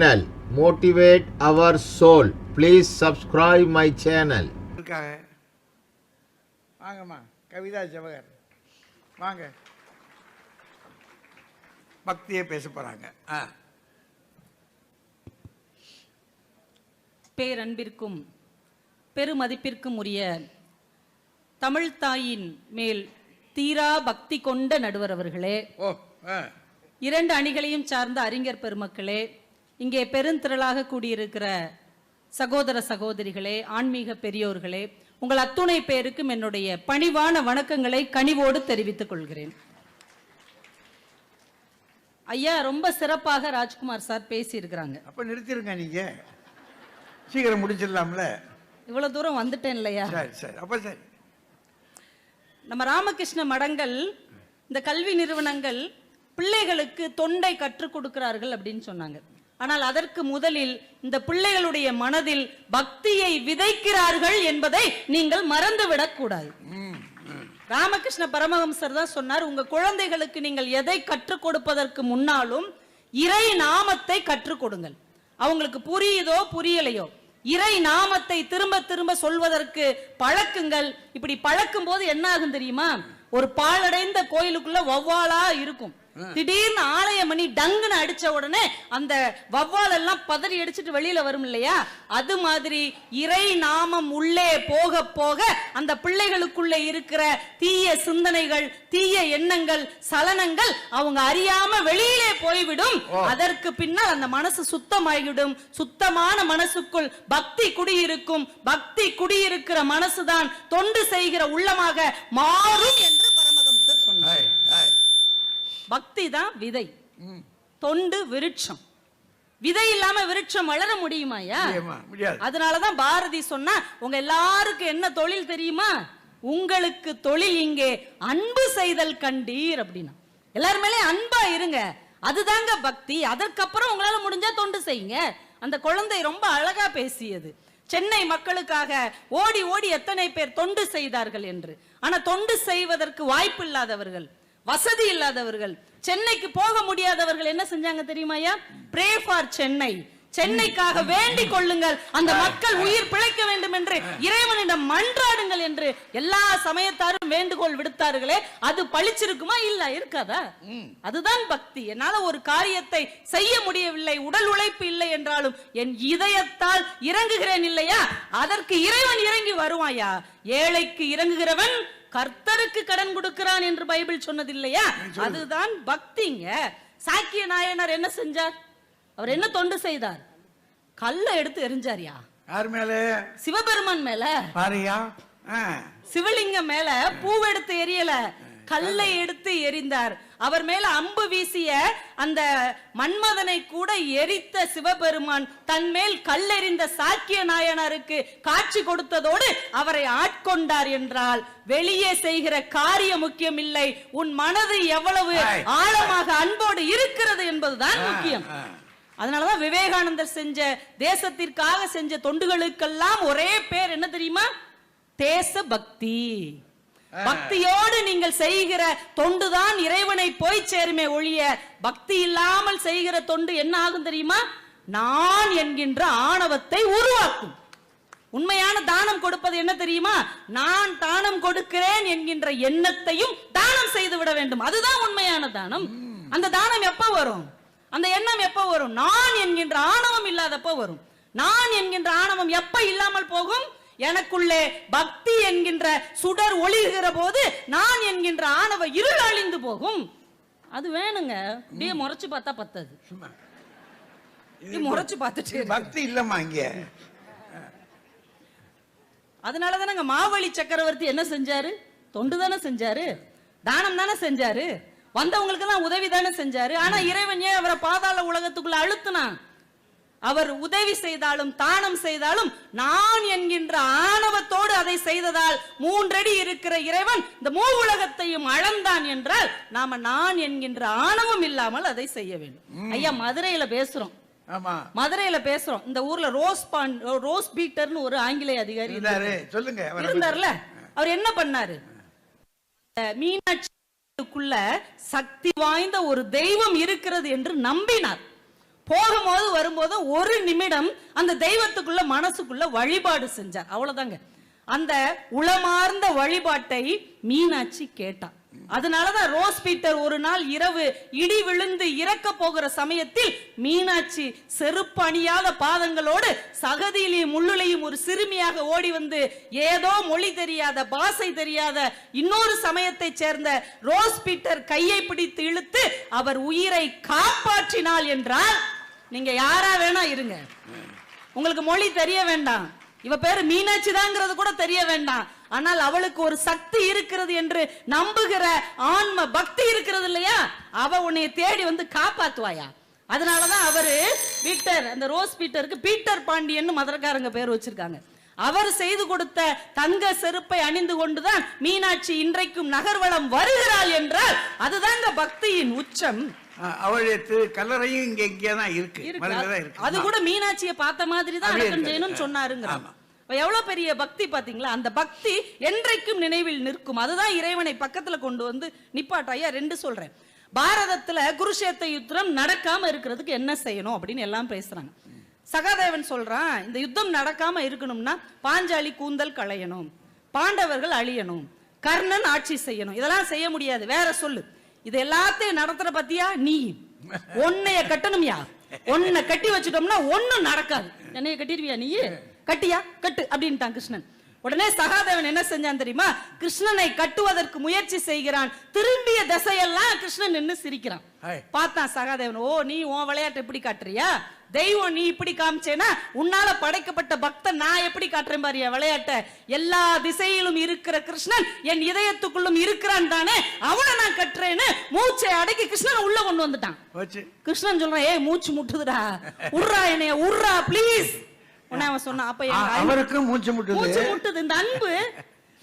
channel. Motivate our soul. Please subscribe my channel. இருக்காங்க. வாங்கம்மா. கவிதா ஜவஹர். வாங்க. பக்தியே பேச போறாங்க. ஆ. பேரன்பிற்கும் பெருமதிப்பிற்கும் உரிய தமிழ் தாயின் மேல் தீரா பக்தி கொண்ட நடுவர் அவர்களே. ஓ ஆ. இரண்டு அணிகளையும் சார்ந்த அறிஞர் பெருமக்களே இங்கே பெருந்திரளாக கூடியிருக்கிற சகோதர சகோதரிகளே ஆன்மீக பெரியோர்களே உங்கள் அத்துணை பேருக்கும் என்னுடைய பணிவான வணக்கங்களை கனிவோடு தெரிவித்துக் கொள்கிறேன். ஐயா ரொம்ப சிறப்பாக ராஜ்குமார் சார் பேசியிருக்கிறாங்க. அப்ப நிறுத்திருங்க நீங்க. சீக்கிரம் முடிச்சிடலாம்ல. இவ்வளவு தூரம் வந்துட்டேன் இல்லையா? சரி சரி. அப்ப சரி. நம்ம ராமகிருஷ்ண மடங்கள் இந்த கல்வி நிறுவனங்கள் பிள்ளைகளுக்கு தொண்டை கற்றுக் கொடுக்கிறார்கள் அப்படின்னு சொன்னாங்க. ஆனால் அதற்கு முதலில் இந்த பிள்ளைகளுடைய மனதில் பக்தியை விதைக்கிறார்கள் என்பதை நீங்கள் மறந்துவிடக் கூடாது. ராமகிருஷ்ண பரமஹம்சர் தான் சொன்னார் உங்க குழந்தைகளுக்கு நீங்கள் எதை கற்றுக் கொடுப்பதற்கு முன்னாலும் இறை நாமத்தை கற்றுக் கொடுங்கள். அவங்களுக்கு புரியுதோ புரியலையோ? இறை நாமத்தை திரும்ப திரும்ப சொல்வதற்கு பழக்குங்கள். இப்படி பழக்கும் போது என்ன ஆகும் தெரியுமா? ஒரு பாழடைந்த கோயிலுக்குள்ள வௌவாலா இருக்கும். திடீர்னு ஆலய மணி டங்குன்னு அடிச்ச உடனே அந்த வௌவால் எல்லாம் பதறி அடிச்சிட்டு வெளியில வரும் இல்லையா? அது மாதிரி இறை நாமம் உள்ளே போக போக அந்த பிள்ளைகளுக்குள்ள இருக்கிற தீய சிந்தனைகள் தீய எண்ணங்கள் சலனங்கள் அவங்க அறியாம வெளியிலே போய்விடும். அதற்கு பின்னால் அந்த மனசு சுத்தமாகிவிடும். சுத்தமான மனசுக்குள் பக்தி குடியிருக்கும். பக்தி குடியிருக்கிற மனசுதான் தொண்டு செய்கிற உள்ளமாக மாறும் என்று பரமஹம்சர் சொன்னார் ஹாய் ஹாய் பக்தி தான் விதை. தொண்டு விருட்சம். விதை இல்லாம விருட்சம் வளர முடியுமாயா அதனாலதான் பாரதி சொன்னா உங்க எல்லாருக்கும் என்ன தொழில் தெரியுமா? உங்களுக்கு தொழில் இங்கே அன்பு செய்தல் கண்டீர் அப்படின்னா. எல்லார் மேலே அன்பா இருங்க. அதுதாங்க பக்தி. அதற்கப்புறம் உங்களால முடிஞ்சா தொண்டு செய்யுங்க. அந்த குழந்தை ரொம்ப அழகா பேசியது. சென்னை மக்களுக்காக ஓடி ஓடி எத்தனை பேர் தொண்டு செய்தார்கள் என்று. ஆனா தொண்டு செய்வதற்கு வாய்ப்பு இல்லாதவர்கள். வசதி இல்லாதவர்கள். சென்னைக்கு போக முடியாதவர்கள் என்ன செஞ்சாங்க தெரியுமாயா ப்ரே ஃபார் சென்னை. சென்னைக்காக வேண்டிக் கொள்ளுங்கள். அந்த மக்கள் உயிர் பிழைக்க வேண்டும் என்று இறைவனிடம் மன்றாடுங்கள் என்று எல்லா சமயத்தாரும் வேண்டுகோள் விடுத்தார்களே. அது பளிச்சிருக்குமா இல்ல இருக்காதா? அதுதான் பக்தி. என்னால ஒரு காரியத்தை செய்ய முடியவில்லை. உடல் உழைப்பு இல்லை என்றாலும் என் இதயத்தால் இறங்குகிறேன் இல்லையா? அதற்கு இறைவன் இறங்கி வருவாயா? ஏழைக்கு இறங்குகிறவன் கர்த்தருக்கு கடன் கொடுக்கிறான் என்று பைபிள் சொன்னது இல்லையா அதுதான் பக்திங்க. சாக்கிய நாயனார் என்ன செஞ்சார்? அவர் என்ன தொண்டு செய்தார்? கல்லை எடுத்து எரிஞ்சாரியா? யார் மேல? சிவபெருமான் மேல. பாரியா? சிவலிங்கம் மேல பூவெடுத்து எரியல. கல்லை எடுத்து எரிந்தார். அவர் மேல அம்பு வீசிய அந்த மன்மதனை கூட எரித்த சிவபெருமான் தன் மேல் கல்லெறிந்த சாக்கிய நாயனாருக்கு காட்சி கொடுத்ததோடு அவரை ஆட்கொண்டார் என்றால் வெளியே செய்கிற காரியம் முக்கியம் இல்லை உன் மனது எவ்வளவு. ஆழமாக அன்போடு இருக்கிறது என்பதுதான் முக்கியம். அதனாலதான் விவேகானந்தர் செஞ்ச தேசத்திற்காக செஞ்ச தொண்டுகளுக்கெல்லாம் ஒரே பேர் என்ன தெரியுமா தேச பக்தி பக்தியோடு நீங்கள் செய்கிற தொண்டுதான் இறைவனை போய் சேருமே ஒழிய பக்தி இல்லாமல் செய்கிற தொண்டு என்ன ஆகும் தெரியுமா? நான் என்கின்ற ஆணவத்தை உருவாக்கும். உண்மையான தானம் கொடுப்பது என்ன தெரியுமா? நான் தானம் கொடுக்கிறேன் என்கின்ற எண்ணத்தையும் தானம் செய்து விட வேண்டும். அதுதான் உண்மையான தானம். அந்த தானம் எப்ப வரும்? அந்த எண்ணம் எப்ப வரும்? நான் என்கின்ற ஆணவம் இல்லாதப்ப வரும். நான் என்கின்ற ஆணவம் எப்ப இல்லாமல் போகும்? எனக்குள்ளே பக்தி என்கின்ற சுடர் ஒளிர்கிற போது நான் என்கின்ற ஆணவ இருள் அழிந்து போகும். அது வேணுங்க. அப்படியே முறைச்சு பார்த்தா பத்தாது. முறைச்சு பார்த்துட்டு பக்தி இல்லம்மா இங்க. அதனால தானங்க மாவழி சக்கரவர்த்தி என்ன செஞ்சாரு? தொண்டு தானே செஞ்சாரு? தானம் தானே செஞ்சாரு? வந்தவங்களுக்கு எல்லாம் உதவி தானே செஞ்சாரு? ஆனா இறைவன் ஏன் அவரை பாதாள உலகத்துக்குள்ள அழுத்தினான்? அவர் உதவி செய்தாலும் தானம் செய்தாலும் நான் என்கின்ற ஆணவத்தோடு அதை செய்ததால் மூன்றடி இருக்கிற இறைவன் இந்த மூ உலகத்தையும் அளந்தான் என்றால் நாம நான் என்கின்ற ஆணவம் இல்லாமல் அதை செய்ய வேண்டும். ஐயா மதுரையில பேசுறோம். மதுரையில பேசுறோம். இந்த ஊர்ல ரோஸ் பான் ரோஸ் பீட்டர்னு ஒரு ஆங்கிலேய அதிகாரி சொல்லுங்க. இருந்தார்ல? அவர் என்ன பண்ணாரு? மீனாட்சிக்குள்ள சக்தி வாய்ந்த ஒரு தெய்வம் இருக்கிறது என்று நம்பினார். போகும்போது வரும்போது ஒரு நிமிடம் அந்த தெய்வத்துக்குள்ள மனசுக்குள்ள வழிபாடு செஞ்சார். அவ்வளவுதாங்க. அந்த உளமார்ந்த வழிபாட்டை மீனாட்சி கேட்டா. அதனாலதான் ரோஸ் பீட்டர் ஒரு நாள் இரவு இடி விழுந்து இறக்க போகிற சமயத்தில் மீனாட்சி செருப்பு அணியாத பாதங்களோடு சகதியிலையும் முள்ளுலையும் ஒரு சிறுமியாக ஓடி வந்து ஏதோ மொழி தெரியாத பாசை தெரியாத இன்னொரு சமயத்தைச் சேர்ந்த ரோஸ் பீட்டர் கையை பிடித்து இழுத்து அவர் உயிரை காப்பாற்றினாள் என்றால் நீங்க யாரா வேணா இருங்க. உங்களுக்கு மொழி தெரிய வேண்டாம். இவ பேரு மீனாட்சி தாங்கிறது கூட தெரிய வேண்டாம். ஆனால் அவளுக்கு ஒரு சக்தி இருக்கிறது என்று நம்புகிற ஆன்ம பக்தி இருக்கிறது இல்லையா? அவ உன்னை தேடி வந்து காப்பாத்துவாயா? அதனாலதான் அவரு பீட்டர் அந்த ரோஸ் பீட்டருக்கு பீட்டர் பாண்டியன் மதுரக்காரங்க பேர் வச்சிருக்காங்க. அவர் செய்து கொடுத்த தங்க செருப்பை அணிந்து கொண்டுதான் மீனாட்சி இன்றைக்கும் நகர்வலம் வருகிறாள் என்றால் அதுதாங்க பக்தியின் உச்சம். அஹ், அவளுடைய திரு கல்லறையும் இங்க இங்கே தான் இருக்கு. மதுரையில அது கூட மீனாட்சியை பார்த்த மாதிரி தான் அடக்கம். செய்யணும்னு சொன்னாருங்க. எவ்வளவு பெரிய பக்தி பாத்தீங்களா? அந்த பக்தி என்றைக்கும் நினைவில் நிற்கும். அதுதான் இறைவனை பக்கத்துல கொண்டு வந்து நிப்பாட்ட. ஐயா ரெண்டு சொல்றேன். பாரதத்துல குருஷேத்த யுத்தம் நடக்காம இருக்கிறதுக்கு என்ன செய்யணும் அப்படின்னு எல்லாம் பேசுறாங்க. சகாதேவன் சொல்றான் இந்த யுத்தம் நடக்காம இருக்கணும்னா பாஞ்சாலி கூந்தல் களையணும். பாண்டவர்கள் அழியணும். கர்ணன் ஆட்சி செய்யணும். இதெல்லாம் செய்ய முடியாது. வேற சொல்லு. இது எல்லாத்தையும் நடத்துற பத்தியா? நீ. உன்னைய கட்டணும்யா. உன்னை கட்டி வச்சுட்டோம்னா ஒண்ணும் நடக்காது. என்னைய கட்டிடுவியா நீ? கட்டியா? கட்டு அப்படின்ட்டான் கிருஷ்ணன். உடனே சகாதேவன் என்ன செஞ்சான் தெரியுமா? கிருஷ்ணனை கட்டுவதற்கு முயற்சி செய்கிறான். திரும்பிய திசையெல்லாம் கிருஷ்ணன் நின்னு சிரிக்கிறான். பார்த்தான் சகாதேவன் ஓ நீ உன் விளையாட்டு எப்படி காட்டுறியா? தெய்வம் நீ இப்படி காமிச்சேனா? உன்னால படைக்கப்பட்ட பக்தன் நான் எப்படி காட்டுறேன் பாரு என் விளையாட்ட? எல்லா திசையிலும் இருக்கிற கிருஷ்ணன் என் இதயத்துக்குள்ளும் இருக்கிறான் தானே? அவனை நான் கட்டுறேன்னு மூச்சை அடக்கி கிருஷ்ணனை உள்ள கொண்டு வந்துட்டான். கிருஷ்ணன் சொல்றான் ஏய் மூச்சு முட்டுதுடா. உர்ரா என்னைய உர்ரா ப்ளீஸ் உடனே அவன் சொன்னான் அப்ப அ- என் அன்பு- அவருக்கும் மூச்சு முட்டுது. மூச்சு முட்டுது. இந்த அன்பு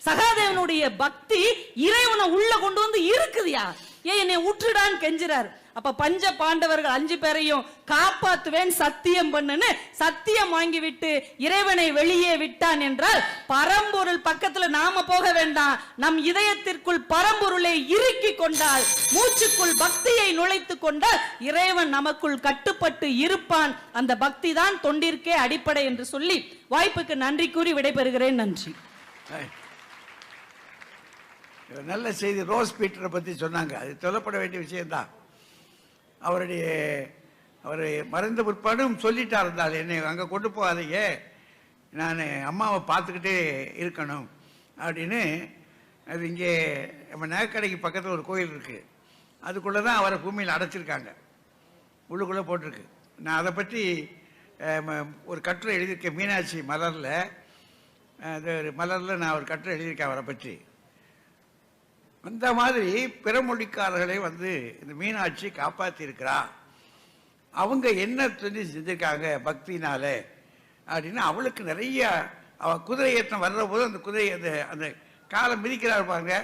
சகாதேவனுடைய பக்தி இறைவனை உள்ள கொண்டு வந்து இருக்குதுயா ஏன் என்னை உற்றுடான்னு கெஞ்சுறாரு. அப்ப பஞ்ச பாண்டவர்கள் அஞ்சு பேரையும் காப்பாத்துவேன் சத்தியம் பண்ணுன்னு சத்தியம் வாங்கிவிட்டு இறைவனை வெளியே விட்டான் என்றால் பரம்பொருள் பக்கத்துல நாம போக வேண்டாம். நம் இதயத்திற்குள் பரம்பொருளை இறுக்கி கொண்டால் மூச்சுக்குள் பக்தியை நுழைத்து கொண்டால் இறைவன் நமக்குள் கட்டுப்பட்டு இருப்பான். அந்த பக்தி தான் தொண்டிற்கே அடிப்படை என்று சொல்லி வாய்ப்புக்கு நன்றி கூறி விடைபெறுகிறேன். நன்றி. நல்ல செய்தி. ரோஸ் பீட்டரை பற்றி சொன்னாங்க. அது சொல்லப்பட வேண்டிய விஷயம்தான். அவருடைய அவர் மறைந்த பிற்பாடும் சொல்லிட்டா இருந்தால் என்னை அங்கே கொண்டு போகாதீங்க. நான் அம்மாவை பார்த்துக்கிட்டே இருக்கணும் அப்படின்னு. அது இங்கே நம்ம நகைக்கடைக்கு பக்கத்தில் ஒரு கோயில் இருக்குது அதுக்குள்ளே தான் அவரை பூமியில் அடைச்சிருக்காங்க. உள்ளுக்குள்ளே போட்டிருக்கு. நான் அதை பற்றி ம- ஒரு கட்டுரை எழுதியிருக்கேன் மீனாட்சி மலரில். அது ஒரு மலரில் நான் ஒரு கட்டுரை எழுதியிருக்கேன் அவரை பற்றி. அந்த மாதிரி பிறமொழிக்காரர்களை வந்து இந்த மீனாட்சி காப்பாற்றியிருக்கிறா அவங்க என்ன சொல்லி செஞ்சுருக்காங்க பக்தினால அப்படின்னு அவளுக்கு நிறைய அவ குதிரை ஏற்றம் வர்ற போது அந்த குதிரை அந்த அந்த காலை மிதிக்கிறார் பாருங்க.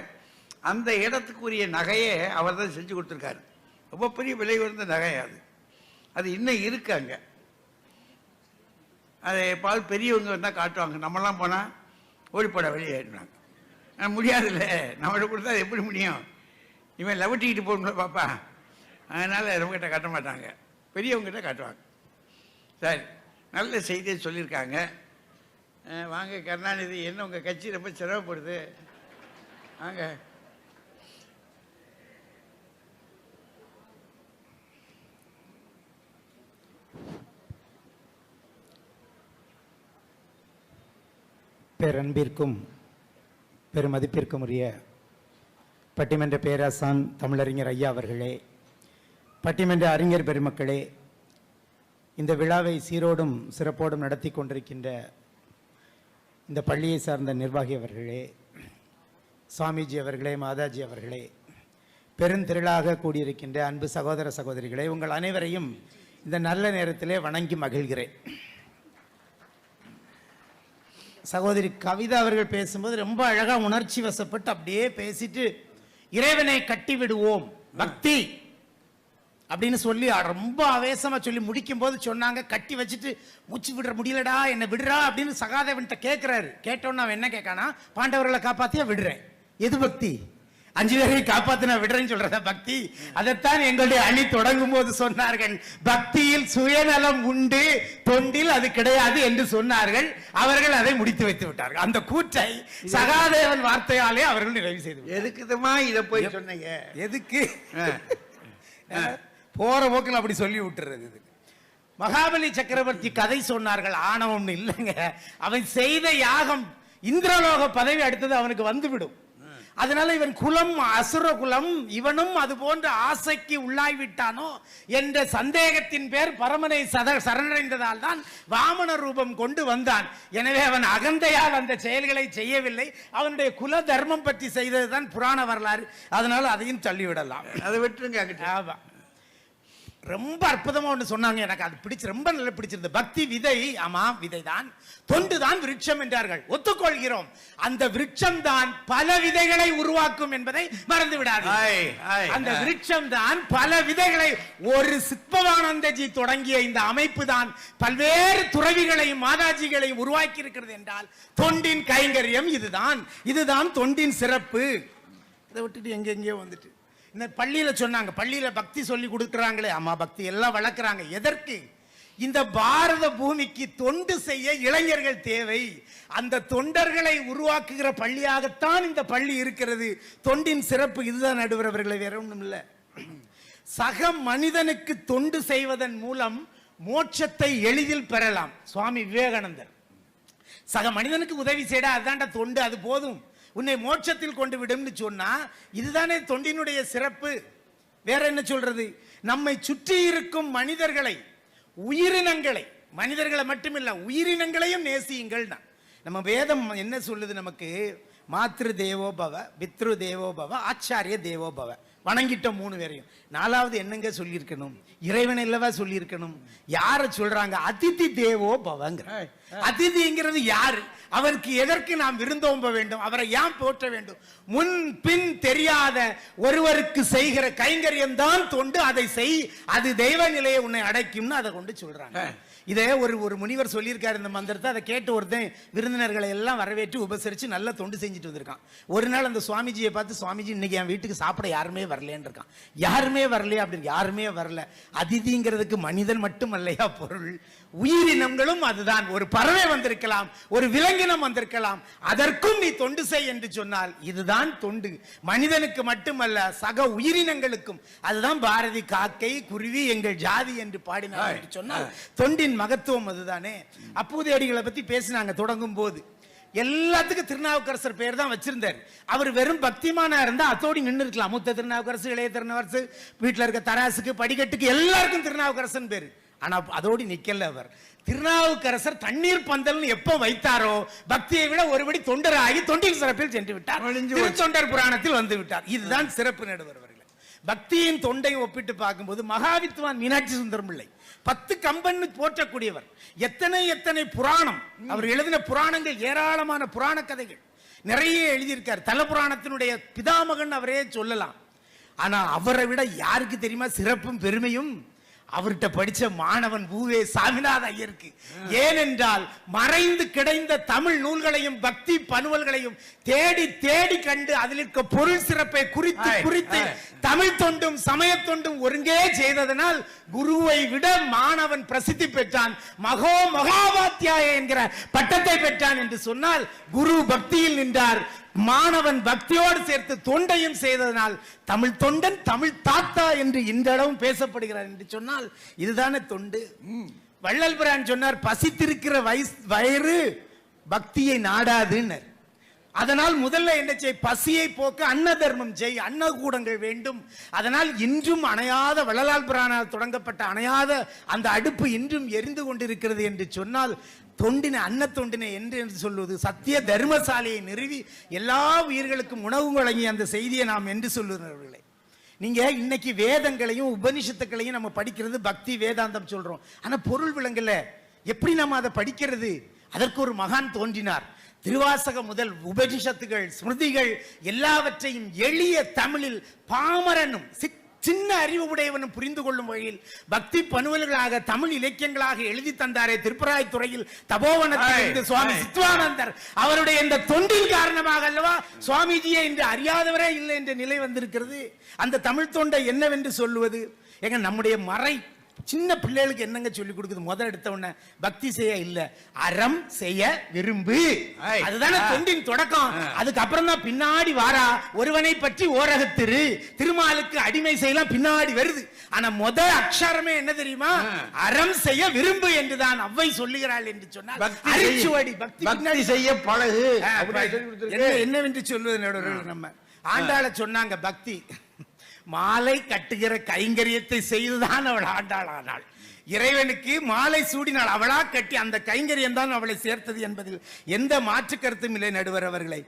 அந்த இடத்துக்குரிய நகையை அவர் தான் செஞ்சு கொடுத்துருக்காரு. ரொம்ப பெரிய விலை உயர்ந்த நகை அது. அது இன்னும் இருக்கு அங்கே. அதை பால் பெரியவங்க வந்தால் காட்டுவாங்க. நம்மலாம் போனால் ஓடிப்பட வெளியேறினாங்க ஆனால் முடியாதுல்ல. நம்மகிட்ட கொடுத்தா அது எப்படி முடியும்? இவன் லவட்டிக்கிட்டு போகணும்ல பாப்பா. அதனால் நம்மகிட்ட காட்ட மாட்டாங்க. பெரியவங்ககிட்ட காட்டுவாங்க. சரி நல்ல செய்தியை சொல்லியிருக்காங்க. வாங்க கருணாநிதி என்ன உங்கள் கட்சி ரொம்ப சிரமப்படுது? வாங்க. பேரன்பிற்கும் பெருமதிப்பிற்குரிய உரிய பட்டிமன்ற பேராசான் தமிழறிஞர் ஐயா அவர்களே பட்டிமன்ற அறிஞர் பெருமக்களே இந்த விழாவை சீரோடும் சிறப்போடும் நடத்தி கொண்டிருக்கின்ற இந்த பள்ளியை சார்ந்த நிர்வாகி அவர்களே சுவாமிஜி அவர்களே மாதாஜி அவர்களே பெருந்திரளாக கூடியிருக்கின்ற அன்பு சகோதர சகோதரிகளே உங்கள் அனைவரையும் இந்த நல்ல நேரத்திலே வணங்கி மகிழ்கிறேன். சகோதரி கவிதா அவர்கள் பேசும்போது ரொம்ப அழகா உணர்ச்சி வசப்பட்டு அப்படியே பேசிட்டு இறைவனை கட்டி விடுவோம் பக்தி அப்படின்னு சொல்லி ரொம்ப ஆவேசமா சொல்லி முடிக்கும் போது சொன்னாங்க. கட்டி வச்சுட்டு மூச்சு விடுற முடியலடா என்ன விடுறா அப்படின்னு சகாதேவன்கிட்ட கேட்கிறாரு கேட்டோன்னு அவன் என்ன கேட்கானா பாண்டவர்களை காப்பாத்தியா விடுறேன். எது பக்தி? அஞ்சு பேரை காப்பாத்தின விடுறேன்னு சொல்றத பக்தி? அதைத்தான் எங்களுடைய அணி தொடங்கும் போது சொன்னார்கள். பக்தியில் சுயநலம் உண்டு தொண்டில் அது கிடையாது என்று சொன்னார்கள். அவர்கள் அதை முடித்து வைத்து விட்டார்கள். அந்த கூற்றை சகாதேவன் வார்த்தையாலே அவர்கள் நிறைவு செய்து. எதுக்குதுமா இதை போய் சொன்னீங்க? எதுக்கு. போற போக்கில் அப்படி சொல்லி விட்டுறது இது. மகாபலி சக்கரவர்த்தி கதை சொன்னார்கள். ஆணவம்னு இல்லைங்க. அவன் செய்த யாகம் இந்திரலோக பதவி அடுத்தது அவனுக்கு வந்துவிடும். அதனால இவன் குலம் அசுர குலம் இவனும் அது போன்ற ஆசைக்கு உள்ளாய் விட்டானோ என்ற சந்தேகத்தின் பேர் பரமனை சத சரணடைந்ததால் தான் வாமன ரூபம் கொண்டு வந்தான். எனவே அவன் அகந்தையால் அந்த செயல்களை செய்யவில்லை. அவனுடைய குல தர்மம் பற்றி செய்ததுதான் புராண வரலாறு. அதனால அதையும் தள்ளிவிடலாம். அதை விட்டுருங்க அங்கிட்ட. ஆமா. ரொம்ப அற்புதமா ஒண்ணு சொன்னாங்க. எனக்கு அது பிடிச்சு ரொம்ப நல்லா பிடிச்சிருந்தது. பக்தி விதை ஆமா விதைதான். தொண்டுதான் விருட்சம் என்றார்கள். ஒத்துக்கொள்கிறோம். அந்த விருட்சம் தான் பல விதைகளை உருவாக்கும் என்பதை மறந்து விடாது அந்த. விருட்சம் தான் பல விதைகளை ஒரு சித்பவானந்தஜி தொடங்கிய இந்த அமைப்பு தான் பல்வேறு துறவிகளையும் மாதாஜிகளையும் உருவாக்கி இருக்கிறது என்றால் தொண்டின் கைங்கரியம் இதுதான். இதுதான் தொண்டின் சிறப்பு. இதை விட்டுட்டு எங்க எங்கேயோ வந்துட்டு. இந்த பள்ளியில் சொன்னாங்க பள்ளியில் பக்தி சொல்லி கொடுக்குறாங்களே அம்மா பக்தி எல்லாம் வளர்க்குறாங்க. எதற்கு? இந்த பாரத பூமிக்கு தொண்டு செய்ய இளைஞர்கள் தேவை. அந்த தொண்டர்களை உருவாக்குகிற பள்ளியாகத்தான் இந்த பள்ளி இருக்கிறது. தொண்டின் சிறப்பு இதுதான் நடுவர் அவர்களை வேற ஒன்றும் இல்லை. சக மனிதனுக்கு தொண்டு செய்வதன் மூலம் மோட்சத்தை எளிதில் பெறலாம். சுவாமி விவேகானந்தர். சக மனிதனுக்கு உதவி செய்ய அதான்டா தொண்டு அது போதும். உன்னை மோட்சத்தில் கொண்டு விடும்னு சொன்னா இதுதானே தொண்டினுடைய சிறப்பு? வேற என்ன சொல்றது? நம்மை சுற்றி இருக்கும் மனிதர்களை உயிரினங்களை மனிதர்களை மட்டுமில்ல உயிரினங்களையும் நேசியுங்கள் நம்ம வேதம் என்ன சொல்லுது நமக்கு? மாத்ரு தேவோபவ பித்ரு தேவோபவ ஆச்சாரிய தேவோபவ வணங்கிட்ட மூணு பேரையும். நாலாவது என்னங்க சொல்லியிருக்கணும்? இறைவன் அல்லவா சொல்லியிருக்கணும்? யாரை சொல்றாங்க? அதிதி தேவோ பவங்கிற. அதிதிங்கிறது யாரு? அவருக்கு எதற்கு நாம் விருந்தோம்ப வேண்டும்? அவரை ஏன் போற்ற வேண்டும்? முன் பின் தெரியாத ஒருவருக்கு செய்கிற கைங்கரியம் தான் தொண்டு. அதை செய் அது தெய்வ நிலையை உன்னை அடைக்கும்னு அதை கொண்டு சொல்றாங்க. இதே ஒரு ஒரு முனிவர் சொல்லியிருக்காரு இந்த மந்திரத்தை. அதை கேட்டு ஒருத்தன் விருந்தினர்களை எல்லாம் வரவேற்று உபசரித்து நல்லா தொண்டு செஞ்சுட்டு வந்திருக்கான். ஒரு நாள் அந்த சுவாமிஜியை பார்த்து சுவாமிஜி இன்னைக்கு என் வீட்டுக்கு சாப்பிட யாருமே வரலேன்னு இருக்கான். யாருமே வரலையா? அப்படின்னு யாருமே வரல. அதிதிங்கிறதுக்கு மனிதன் மட்டும் அல்லையா பொருள்? உயிரினங்களும் அதுதான். ஒரு பறவை வந்திருக்கலாம் ஒரு விலங்கினம் வந்திருக்கலாம். அதற்கும் நீ தொண்டு செய் என்று சொன்னால் இதுதான் தொண்டு. மனிதனுக்கு மட்டுமல்ல சக உயிரினங்களுக்கும். அதுதான் பாரதி காக்கை குருவி எங்கள் ஜாதி என்று பாடினார் என்று சொன்னால் தொண்டின் மகத்துவம் அதுதானே? அப்பூதியடிகளை பத்தி பேசினாங்க தொடங்கும் போது எல்லாத்துக்கும் திருநாவுக்கரசர் பேர் தான் வச்சிருந்தார். அவர் வெறும் பக்திமானா இருந்தா அத்தோடி நின்று இருக்கலாம். மூத்த திருநாவுக்கரசு இளைய திருநாவுக்கரசு வீட்டுல இருக்க தராசுக்கு படிக்கட்டுக்கு எல்லாருக்கும் திருநாவுக்கரசன் பேரு. ஆனா அதோடு நிக்கல அவர். திருநாவுக்கரசர் தண்ணீர் பந்தல்னு எப்ப வைத்தாரோ பக்தியை விட ஒருபடி தொண்டராகி தொண்டின் சிறப்பில் சென்று விட்டார். தொண்டர் புராணத்தில் வந்து விட்டார். இதுதான் சிறப்பு நடுவர் அவர்களே. பக்தியின் தொண்டை ஒப்பிட்டு பார்க்கும்போது மகாவித்வான் மீனாட்சி சுந்தரம் பிள்ளை. பத்து கம்பன்னு போற்றக்கூடியவர். எத்தனை எத்தனை புராணம். அவர் எழுதின புராணங்கள் ஏராளமான புராண கதைகள். நிறைய எழுதியிருக்கார். தல புராணத்தினுடைய பிதாமகன் அவரே சொல்லலாம். ஆனா அவரை விட யாருக்கு தெரியுமா? சிறப்பும் பெருமையும் அவர்கிட்ட படிச்ச மாணவன் பூவே சாமிநாத ஐயருக்கு ஏனென்றால் மறைந்து கிடைந்த தமிழ் நூல்களையும் பக்தி பனுவல்களையும் தேடி தேடி கண்டு அதில் இருக்க பொருள் சிறப்பை குறித்து குறித்து. தமிழ் தொண்டும் சமய தொண்டும் ஒருங்கே செய்ததனால் குருவை விட மாணவன் பிரசித்தி பெற்றான். மகோ மகாபாத்தியாய என்கிற பட்டத்தை பெற்றான் என்று சொன்னால் குரு பக்தியில் நின்றார். மாணவன் பக்தியோடு சேர்த்து தொண்டையும் செய்ததனால் தமிழ் தொண்டன் தமிழ் தாத்தா என்று இன்றளவும் பேசப்படுகிறார் என்று சொன்னால் இதுதானே தொண்டு? வள்ளல் பிரான் சொன்னார் பசித்திருக்கிற வயசு வயிறு பக்தியை நாடாதுன்னர். அதனால் முதல்ல என்ன செய் பசியை போக்க அன்ன தர்மம் செய் அன்னகூடங்கள் வேண்டும். அதனால் இன்றும் அணையாத வள்ளலால் பிரானால் தொடங்கப்பட்ட அணையாத அந்த அடுப்பு இன்றும் எரிந்து கொண்டிருக்கிறது என்று சொன்னால் தொண்டினை அன்ன தொண்டினை என்று என்று சொல்வது சத்திய தர்மசாலையை நிறுவி எல்லா உயிர்களுக்கும் உணவு வழங்கிய அந்த செய்தியை நாம் என்று சொல்லுகிறவர்களே. நீங்க இன்னைக்கு வேதங்களையும் உபனிஷத்துக்களையும் நம்ம படிக்கிறது பக்தி வேதாந்தம் சொல்றோம். ஆனா பொருள் விளங்கல. எப்படி நம்ம அதை படிக்கிறது? அதற்கு ஒரு மகான் தோன்றினார். திருவாசக முதல் உபனிஷத்துகள் ஸ்மிருதிகள் எல்லாவற்றையும் எளிய தமிழில் பாமரனும் சித்த சின்ன அறிவு உடையவனும் புரிந்து கொள்ளும் வகையில் பக்தி பணுவல்களாக தமிழ் இலக்கியங்களாக எழுதி தந்தாரே திருப்பராய் துறையில் தபோவனத்தில் சுவாமி. சித்வானந்தர். அவருடைய இந்த தொண்டின் காரணமாக அல்லவா சுவாமிஜியை இன்று அறியாதவரே இல்லை என்ற நிலை வந்திருக்கிறது. அந்த தமிழ் தொண்டை என்னவென்று சொல்லுவது? எங்க நம்முடைய மறை சின்ன பிள்ளைகளுக்கு என்னங்க சொல்லி கொடுக்குது? முதல் எடுத்த உடனே பக்தி செய்ய இல்ல. அறம் செய்ய விரும்பு. அதுதானே. தொண்டின் தொடக்கம். அதுக்கு அப்புறம் தான் பின்னாடி வாரா. ஒருவனை பற்றி ஓரகத்திரு. திருமாலுக்கு அடிமை செய்யலாம் பின்னாடி வருது. ஆனா முத அக்ஷரமே என்ன தெரியுமா. அறம் செய்ய விரும்பு என்றுதான் அவ்வை சொல்லுகிறாள் என்று சொன்னால் பக்தி செய்ய- பழகு. என்னவென்று சொல்வது நம்ம? ஆண்டாள சொன்னாங்க பக்தி. மாலை கட்டுகிற கைங்கரியத்தை செய்துதான் அவள் ஆண்டாள் ஆனாள். இறைவனுக்கு மாலை சூடினாள் அவளா கட்டி அந்த கைங்கரியம் தான் அவளை சேர்த்தது என்பதில் எந்த மாற்று கருத்தும் இல்லை நடுவர் அவர்களை.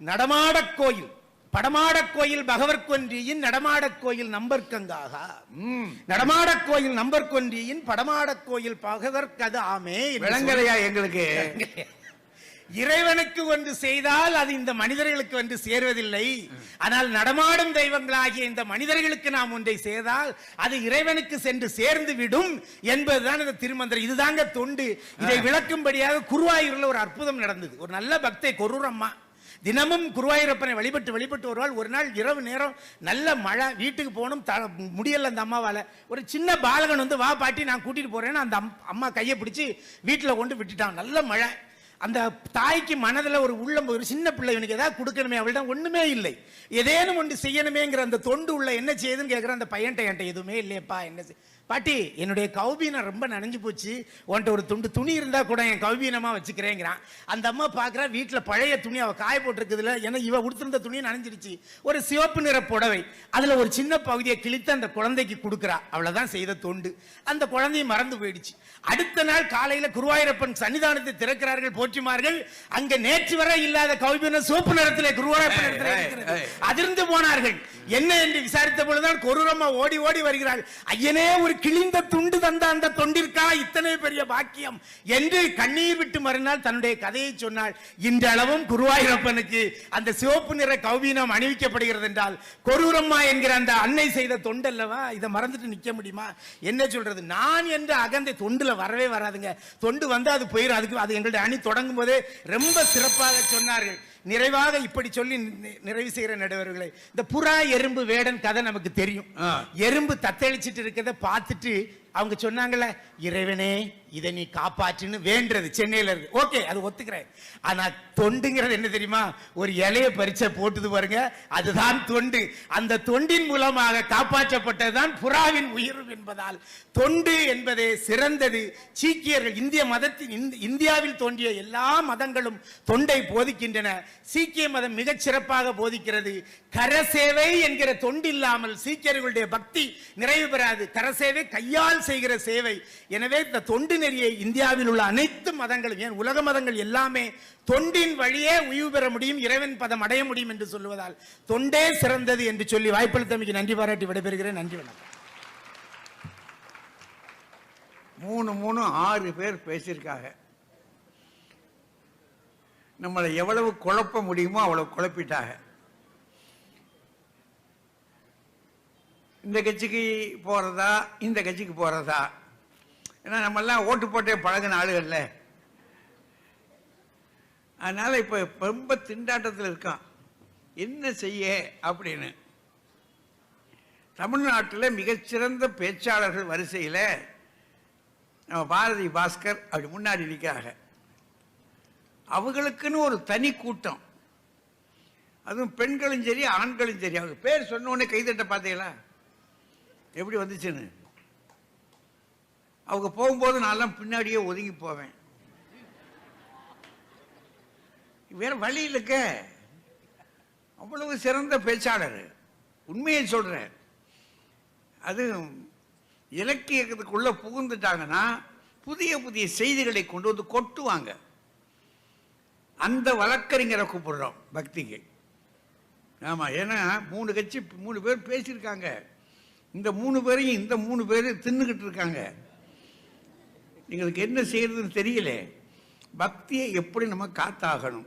நடமாடக் கோயில் படமாடக் கோயில் பகவற் கொன்றியின் நடமாடக் கோயில் நம்பர்க்கங்காக நடமாடக் கோயில் நம்பர் கொன்றியின் படமாடக் கோயில் பகவர்க்கது ஆமே விளங்கலையா எங்களுக்கு? இறைவனுக்கு ஒன்று செய்தால் அது இந்த மனிதர்களுக்கு வந்து சேர்வதில்லை. ஆனால் நடமாடும் தெய்வங்களாகிய இந்த மனிதர்களுக்கு நாம் ஒன்றை செய்தால் அது இறைவனுக்கு சென்று சேர்ந்து விடும் என்பதுதான் இந்த திருமந்திரம். இதுதாங்க தொண்டு. இதை விளக்கும்படியாக குருவாயூர்ல ஒரு அற்புதம் நடந்தது. ஒரு நல்ல பக்தை கொரூரம்மா. தினமும் குருவாயூரப்பனை வழிபட்டு வழிபட்டு வருவாள். ஒரு நாள் இரவு நேரம் நல்ல மழை வீட்டுக்கு போகணும் த முடியல அந்த அம்மாவால. ஒரு சின்ன பாலகன் வந்து வா பாட்டி நான் கூட்டிட்டு போறேன்னு அந்த அம்- அம்மா கையை பிடிச்சி வீட்டில் கொண்டு விட்டுட்டான். நல்ல மழை. அந்த தாய்க்கு மனதில் ஒரு உள்ளம் ஒரு சின்ன பிள்ளை இவனுக்கு ஏதாவது கொடுக்கணுமே அவள்கிட்ட ஒன்றுமே இல்லை. ஏதேனும் ஒன்று செய்யணுமேங்கிற அந்த தொண்டு உள்ள என்ன செய்யுதுன்னு கேட்குற அந்த பையன்ட்ட என்கிட்ட எதுவுமே இல்லையப்பா என்ன செய்- பாட்டி என்னுடைய கௌபீனம் ரொம்ப நனைஞ்சு போச்சு. உன்கிட்ட ஒரு துண்டு துணி இருந்தா கூட என் கௌபீனமா வச்சுக்கிறேங்கிறான். அந்த அம்மா பார்க்கறா வீட்டுல பழைய துணி அவ காய போட்டிருக்குதுல ஏன்னா இவ உடுத்திருந்த துணி நனைஞ்சிருச்சு ஒரு சிவப்பு நிற புடவை. அதுல ஒரு சின்ன பகுதியை கிழித்து அந்த குழந்தைக்கு கொடுக்குறா. அவ்வளவுதான் செய்த தொண்டு. அந்த குழந்தையும் மறந்து போயிடுச்சு. அடுத்த நாள் காலையில குருவாயூரப்பன் சன்னிதானத்தை திறக்கிறார்கள் போற்றிமார்கள். அங்க நேற்று வரை இல்லாத கௌபீனம் சிவப்பு நிறத்திலே குருவாயூரப்பன் இடத்திலே. அதிர்ந்து போனார்கள். என்ன என்று விசாரித்த பொழுதுதான் கொரூரம்மா ஓடி ஓடி வருகிறாள். ஐயனே ஒரு கிழிந்த துண்டு தந்த அந்த தொண்டிற்கா இத்தனை பெரிய பாக்கியம்? என்று கண்ணீர் விட்டு மறுநாள் தன்னுடைய கதையை சொன்னாள். இன்றளவும் குருவாயூரப்பனுக்கு அந்த சிவப்பு நிற கௌவீனம் அணிவிக்கப்படுகிறது என்றால் கொரூரம்மா என்கிற அந்த அன்னை செய்த தொண்டல்லவா? இதை மறந்துட்டு நிக்க முடியுமா? என்ன சொல்றது? நான் என்ற அகந்தை தொண்டுல வரவே வராதுங்க. தொண்டு வந்து அது போயிடும் அதுக்கு அது எங்களுடைய அணி தொடங்கும் போதே ரொம்ப சிறப்பாக சொன்னார்கள். நிறைவாக இப்படி சொல்லி நிறைவு செய்கிற நடுவர்களே இந்த புறா எறும்பு வேடன் கதை நமக்கு தெரியும். எறும்பு தத்தளிச்சிட்டு இருக்கிறத பார்த்துட்டு அவங்க சொன்னாங்கல்ல இறைவனே இதை நீ காப்பாற்றுன்னு வேண்டுறது. சென்னையில் இருக்கு. ஓகே அது ஒத்துக்கிறேன். ஆனால் தொண்டுங்கிறது என்ன தெரியுமா? ஒரு இலைய பறிச்ச போட்டுது பாருங்க. அதுதான் தொண்டு. அந்த தொண்டின் மூலமாக காப்பாற்றப்பட்டதுதான் புறாவின் உயிரும் என்பதால். தொண்டு என்பதே சிறந்தது. சீக்கியர்கள் இந்திய மதத்தின் இந்தியாவில் தோன்றிய எல்லா மதங்களும் தொண்டை போதிக்கின்றன. சீக்கிய மதம் மிகச் சிறப்பாக போதிக்கிறது. கரசேவை என்கிற தொண்டு இல்லாமல் சீக்கியர்களுடைய பக்தி நிறைவு பெறாது. கரசேவை கையால் செய்கிற சேவை. எனவே இந்த தொண்டு நெறியை இந்தியாவில் உள்ள அனைத்து மதங்களும் ஏன் உலக மதங்கள் எல்லாமே தொண்டின் வழியே உய்வு பெற முடியும் இறைவன் பதம் அடைய முடியும் என்று சொல்லுவதால் தொண்டே சிறந்தது என்று சொல்லி வாய்ப்பளித்தமைக்கு நன்றி பாராட்டி விடைபெறுகிறேன். நன்றி வணக்கம். மூணு மூணு ஆறு பேர் பேசியிருக்காங்க. நம்மளை எவ்வளவு குழப்ப முடியுமோ அவ்வளவு குழப்பிட்டாங்க. இந்த கட்சிக்கு போறதா இந்த கட்சிக்கு போறதா ஏன்னா நம்மெல்லாம் ஓட்டு போட்டே பழகின ஆளுகள்ல. அதனால இப்ப ரொம்ப திண்டாட்டத்தில் இருக்கான். என்ன செய்ய அப்படின்னு. தமிழ்நாட்டில் மிகச்சிறந்த பேச்சாளர்கள் வரிசையில் நம்ம பாரதி பாஸ்கர் அப்படி முன்னாடி நிற்கிறாங்க அவங்களுக்குன்னு ஒரு தனி கூட்டம். அதுவும் பெண்களும் சரி ஆண்களும் சரி. அவங்க பேர் சொன்ன உடனே கைதட்ட பார்த்தீங்களா எப்படி வந்துச்சுன்னு? அவங்க போகும்போது நான்லாம் பின்னாடியே ஒதுங்கி போவேன். வேற வழி இல்லைக்க. அவ்வளவு சிறந்த பேச்சாளர். உண்மையை சொல்கிறேன் அது இலக்கியத்துக்குள்ளே புகுந்துட்டாங்கன்னா புதிய புதிய செய்திகளை கொண்டு வந்து கொட்டுவாங்க. அந்த வழக்கறிஞரை கூப்பிடுறோம் பக்திக்கு. ஆமாம் ஏன்னா மூணு கட்சி மூணு பேர் பேசியிருக்காங்க. இந்த மூணு பேரையும் இந்த மூணு பேரையும் தின்னுக்கிட்டு இருக்காங்க. எங்களுக்கு என்ன செய்யறதுன்னு தெரியல. பக்தியை எப்படி நம்ம காத்தாகணும்?